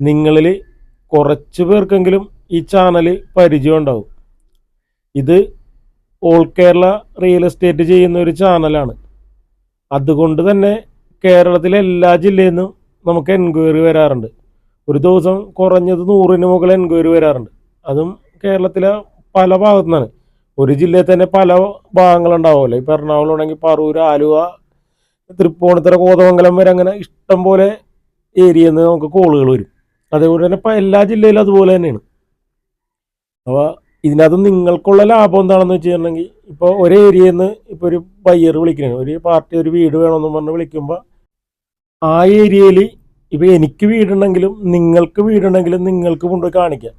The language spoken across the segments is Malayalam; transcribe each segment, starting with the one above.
നിങ്ങളിൽ കുറച്ച് പേർക്കെങ്കിലും ഈ ചാനൽ പരിചയം ഉണ്ടാവും. ഇത് ഓൾ കേരള റിയൽ എസ്റ്റേറ്റ് ചെയ്യുന്ന ഒരു ചാനലാണ് അതുകൊണ്ട് തന്നെ കേരളത്തിലെ എല്ലാ ജില്ലയിൽ നിന്നും നമുക്ക് എൻക്വയറി വരാറുണ്ട്. ഒരു ദിവസം കുറഞ്ഞത് നൂറിന് മുകളിൽ എൻക്വയറി വരാറുണ്ട്. അതും കേരളത്തിലെ പല ഭാഗത്തു നിന്നാണ് ഒരു ജില്ലയിൽ തന്നെ പല ഭാഗങ്ങളുണ്ടാവുമല്ലോ ഇപ്പോൾ എറണാകുളം ആണെങ്കിൽ പറൂർ ആലുവ തൃപ്പൂണിത്തറ കോതമംഗലം വരെ അങ്ങനെ ഇഷ്ടം പോലെ ഏരിയയിൽ നിന്ന് നമുക്ക് കോളുകൾ വരും. അതേപോലെ തന്നെ ഇപ്പം എല്ലാ ജില്ലയിലും അതുപോലെ തന്നെയാണ്. അപ്പോൾ ഇതിനകത്ത് നിങ്ങൾക്കുള്ള ലാഭം എന്താണെന്ന് വെച്ചിട്ടുണ്ടെങ്കിൽ ഇപ്പോൾ ഒരേ ഏരിയയിൽ നിന്ന് ഇപ്പോൾ ഒരു ബയ്യർ വിളിക്കുന്നതാണ് ഒരു പാർട്ടി ഒരു വീട് വേണമെന്ന് പറഞ്ഞ് വിളിക്കുമ്പോൾ ആ ഏരിയയിൽ ഇപ്പോൾ എനിക്ക് വീടുണ്ടെങ്കിലും നിങ്ങൾക്ക് വീടുണ്ടെങ്കിലും നിങ്ങൾക്ക് കൊണ്ടുപോയി കാണിക്കാം.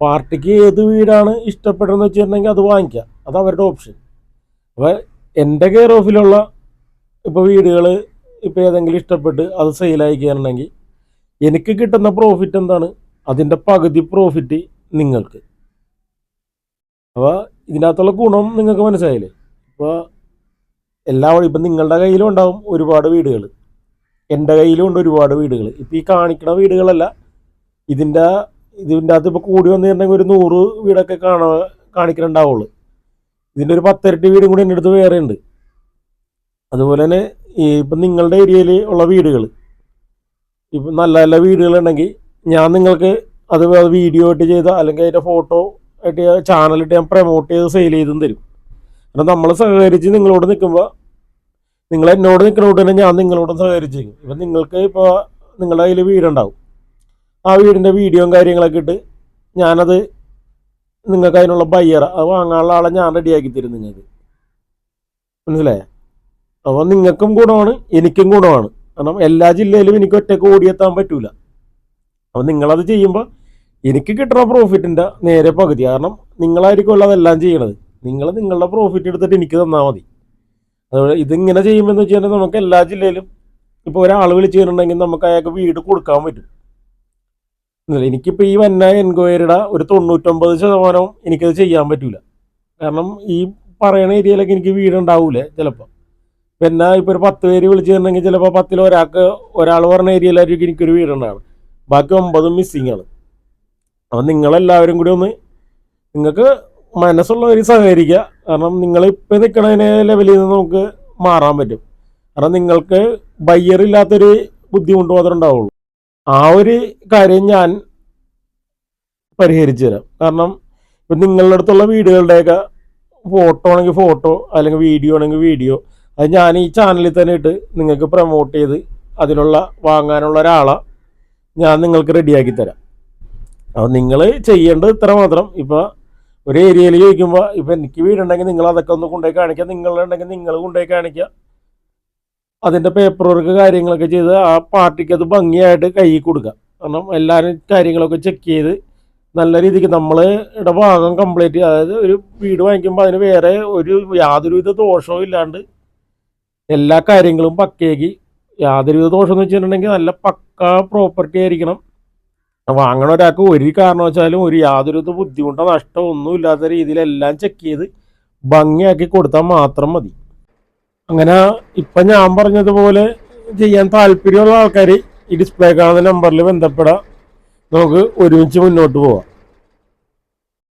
പാർട്ടിക്ക് ഏത് വീടാണ് ഇഷ്ടപ്പെട്ടതെന്ന് വെച്ചിട്ടുണ്ടെങ്കിൽ അത് വാങ്ങിക്കാം. അത് അവരുടെ ഓപ്ഷൻ അപ്പോൾ എന്റെ കെയർ ഓഫിലുള്ള ഇപ്പോൾ വീടുകൾ ഇപ്പോൾ ഏതെങ്കിലും ഇഷ്ടപ്പെട്ട് അത് സെയിലായി കയറണമെങ്കിൽ എനിക്ക് കിട്ടുന്ന പ്രോഫിറ്റ് എന്താണ്? അതിന്റെ പകുതി പ്രോഫിറ്റ് നിങ്ങൾക്ക്. അപ്പോൾ ഇതിനകത്തുള്ള ഗുണം നിങ്ങൾക്ക് മനസ്സിലായില്ലേ? ഇപ്പോൾ എല്ലാ ഇപ്പം നിങ്ങളുടെ കയ്യിലും ഉണ്ടാവും ഒരുപാട് വീടുകൾ. എന്റെ കയ്യിലും ഉണ്ട് ഒരുപാട് വീടുകൾ. ഇപ്പോൾ ഈ കാണിക്കുന്ന വീടുകളല്ല. ഇതിന്റെ ഇതിന്റെ അകത്ത് ഇപ്പോൾ കൂടി വന്നിട്ടുണ്ടെങ്കിൽ ഒരു നൂറ് വീടൊക്കെ കാണാ കാണിക്കുന്നുണ്ടാവുള്ളൂ ഇതിന്റെ ഒരു പത്തിരട്ടി വീടും കൂടി എന്റെ അടുത്ത് വേറെ ഉണ്ട് അതുപോലെ തന്നെ ഈ ഇപ്പം നിങ്ങളുടെ ഏരിയയിൽ ഉള്ള വീടുകൾ. ഇപ്പം നല്ല നല്ല വീടുകളുണ്ടെങ്കിൽ ഞാൻ നിങ്ങൾക്ക് അത് വീഡിയോ ആയിട്ട് ചെയ്ത അല്ലെങ്കിൽ അതിന്റെ ഫോട്ടോ ആയിട്ട് ചാനലിട്ട് ഞാൻ പ്രൊമോട്ട് ചെയ്ത് സെയിൽ ചെയ്തും തരും. കാരണം നമ്മൾ സഹകരിച്ച് നിങ്ങളോട് നിൽക്കുമ്പോൾ നിങ്ങൾ എന്നോട് നിൽക്കുന്നതുകൊണ്ട് തന്നെ ഞാൻ നിങ്ങളോടും സഹകരിച്ചേക്കും. ഇപ്പം നിങ്ങൾക്ക് ഇപ്പോൾ നിങ്ങളുടെ കയ്യിൽ വീടുണ്ടാവും. ആ വീടിന്റെ വീഡിയോയും കാര്യങ്ങളൊക്കെ ഇട്ട് ഞാനത് നിങ്ങൾക്ക് അതിനുള്ള ബയ്യറ അത് വാങ്ങാനുള്ള ആളെ ഞാൻ റെഡിയാക്കി തരും നിങ്ങൾക്ക്. മനസ്സിലായേ? അപ്പോൾ നിങ്ങൾക്കും ഗുണമാണ് എനിക്കും ഗുണമാണ്. കാരണം എല്ലാ ജില്ലയിലും എനിക്ക് ഒറ്റയ്ക്ക് ഓടിയെത്താൻ പറ്റൂല. അപ്പോൾ നിങ്ങളത് ചെയ്യുമ്പോൾ എനിക്ക് കിട്ടുന്ന പ്രോഫിറ്റിന്റെ നേരെ പകുതി. കാരണം നിങ്ങളായിരിക്കും അതെല്ലാം ചെയ്യണത്. നിങ്ങൾ നിങ്ങളുടെ പ്രോഫിറ്റ് എടുത്തിട്ട് എനിക്ക് തന്നാൽ മതി. അതുപോലെ ഇതിങ്ങനെ ചെയ്യുമ്പോൾ എന്ന് വെച്ചാൽ നമുക്ക് എല്ലാ ജില്ലയിലും ഇപ്പോൾ ഒരാൾ വിളിച്ചു കഴിഞ്ഞിട്ടുണ്ടെങ്കിൽ നമുക്ക് അയാൾക്ക് വീട് കൊടുക്കാൻ പറ്റും. എനിക്കിപ്പോൾ ഈ വന്ന എൻക്വയറിയുടെ ഒരു തൊണ്ണൂറ്റൊമ്പത് ശതമാനവും എനിക്കത് ചെയ്യാൻ പറ്റില്ല കാരണം ഈ പറയണ ഏരിയയിലൊക്കെ എനിക്ക് വീടുണ്ടാവൂലേ ചിലപ്പോൾ പിന്നെ ഇപ്പൊ ഒരു പത്ത് പേര് വിളിച്ചിട്ടുണ്ടെങ്കിൽ ചിലപ്പോൾ പത്തിൽ ഒരാൾക്ക് ഒരാൾ പറഞ്ഞ ഏരിയയിലായിരിക്കും എനിക്കൊരു വീടുണ്ടാവും ബാക്കി ഒമ്പതും മിസ്സിങ് ആണ്. അപ്പം നിങ്ങളെല്ലാവരും കൂടി ഒന്ന് നിങ്ങൾക്ക് മനസ്സുള്ളവർ സഹകരിക്കുക. കാരണം നിങ്ങൾ ഇപ്പൊ നിൽക്കണതിനെ ലെവലിൽ നിന്ന് നമുക്ക് മാറാൻ പറ്റും. കാരണം നിങ്ങൾക്ക് ബയ്യർ ഇല്ലാത്തൊരു ബുദ്ധിമുട്ട് മാത്രമേ ഉണ്ടാവുള്ളൂ. ആ ഒരു കാര്യം ഞാൻ പരിഹരിച്ചു തരാം. കാരണം ഇപ്പം നിങ്ങളുടെ അടുത്തുള്ള വീടുകളുടെയൊക്കെ ഫോട്ടോ ആണെങ്കിൽ ഫോട്ടോ അല്ലെങ്കിൽ വീഡിയോ ആണെങ്കിൽ വീഡിയോ അത് ഞാൻ ഈ ചാനലിൽ തന്നെ ഇട്ട് നിങ്ങൾക്ക് പ്രൊമോട്ട് ചെയ്ത് അതിനുള്ള വാങ്ങാനുള്ള ഒരാളെ. ഞാൻ നിങ്ങൾക്ക് റെഡിയാക്കി തരാം. അപ്പോൾ നിങ്ങൾ ചെയ്യേണ്ടത് ഇത്ര മാത്രം. ഇപ്പോൾ ഒരു ഏരിയയിൽ ചോദിക്കുമ്പോൾ ഇപ്പോൾ എനിക്ക് വീടുണ്ടെങ്കിൽ നിങ്ങൾ അതൊക്കെ ഒന്ന് കൊണ്ടുപോയി കാണിക്കുക നിങ്ങളുണ്ടെങ്കിൽ നിങ്ങൾ കൊണ്ടുപോയി കാണിക്കുക അതിന്റെ പേപ്പർ വർക്ക് കാര്യങ്ങളൊക്കെ ചെയ്ത് ആ പാർട്ടിക്ക് അത് ഭംഗിയായിട്ട് കൈ കൊടുക്കുക. കാരണം എല്ലാവരും കാര്യങ്ങളൊക്കെ ചെക്ക് ചെയ്ത് നല്ല രീതിക്ക് നമ്മൾ ഭാഗം കംപ്ലീറ്റ് അതായത് ഒരു വീട് വാങ്ങിക്കുമ്പോൾ അതിന് വേറെ ഒരു യാതൊരുവിധ ദോഷവും ഇല്ലാണ്ട് എല്ലാ കാര്യങ്ങളും പക്കയാക്കി യാതൊരുവിധ ദോഷം എന്ന് വെച്ചിട്ടുണ്ടെങ്കിൽ നല്ല പക്ക പ്രോപ്പർട്ടി ആയിരിക്കണം. വാങ്ങണ ഒരാൾക്ക് ഒരു കാരണവശാലും ഒരു യാതൊരുവിധ ബുദ്ധിമുട്ടോ നഷ്ടമോ ഒന്നും ഇല്ലാത്ത രീതിയിൽ എല്ലാം ചെക്ക് ചെയ്ത് ഭംഗിയാക്കി കൊടുത്താൽ മാത്രം മതി. അങ്ങനെ ഇപ്പം ഞാൻ പറഞ്ഞതുപോലെ ചെയ്യാൻ താല്പര്യമുള്ള ആൾക്കാർ ഈ ഡിസ്പ്ലേ കാണുന്ന നമ്പറിൽ ബന്ധപ്പെടാം. നമുക്ക് ഒരുമിച്ച് മുന്നോട്ട് പോവാം.